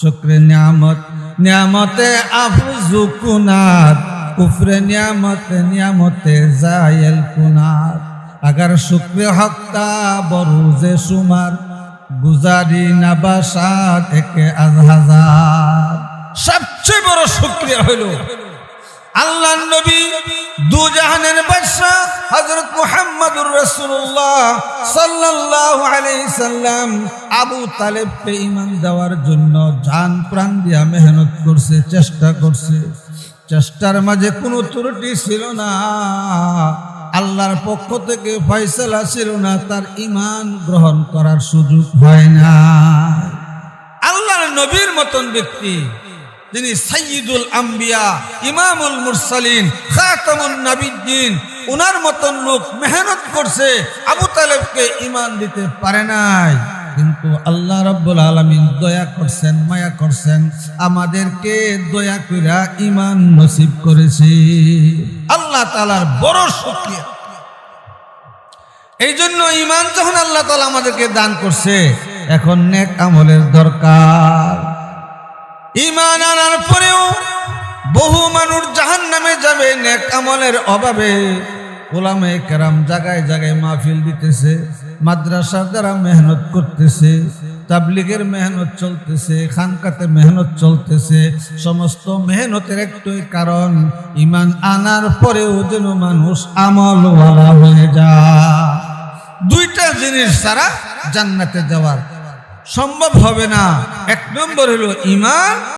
শুক্রে নিয়ামত, নিয়ামতে আফুজু কুনাত, কুফরে নিয়ামতে নিয়ামতে জায়েল কুনাত। আগার শুক্রে হক্তা বরুজে সুমার, গুজারি নাবাসাত একে আজ হাজার। সবচেয়ে বড় শুক্রিয়া হইল আল্লাহ নবী দু জাহানের বাদশাহ হযরত মুহাম্মদুর রাসূলুল্লাহ সাল্লাল্লাহু আলাইহি সাল্লাম আবু তালেবকে ঈমান দেওয়ার জন্য জান প্রাণ দিয়া মেহনত করছে, চেষ্টা করছে। চেষ্টার মাঝে কোনো ত্রুটি ছিল না। আল্লাহর পক্ষ থেকে ফয়সালা ছিল না, তার ইমান গ্রহণ করার সুযোগ হয় না আল্লাহর নবীর মতন ব্যক্তি তিনি সাইয়্যিদুল আম্বিয়া, ইমামুল মুরসালিন, খাতামুন নাবিয়্যিন, উনার মতন লোক মেহনত করছে, আবু তালেবকে ইমান দিতে পারে নাই। কিন্তু আল্লাহ রাব্বুল আলামিন দয়া করছেন, মায়া করছেন, আমাদেরকে দয়া কইরা ইমান নসিব করেছে। আল্লাহ তালার বড় শুকরিয়া। এই জন্য ইমান যখন আল্লাহ তালা আমাদেরকে দান করছে, এখন নেক আমলের দরকার। ইমান আনার পরেও বহু মানুষ জাহান নামে যাবে, নেক আমলের অভাবে। ওলামে কেরাম জায়গায় জায়গায় মাহফিল দিতেছে, মাদ্রাসার দ্বারা মেহনত করতেছে, তাবলিগের মেহনত চলতেছে, খানকাতে মেহনত চলতেছে, সমস্ত মেহনতের একটাই কারণ ইমান আনার পরেও যেন মানুষ আমলওয়ালা হয়ে যায়। দুইটা জিনিস ছাড়া জান্নাতে যাওয়ার সম্ভব হবে না। এক নম্বর হলো ইমান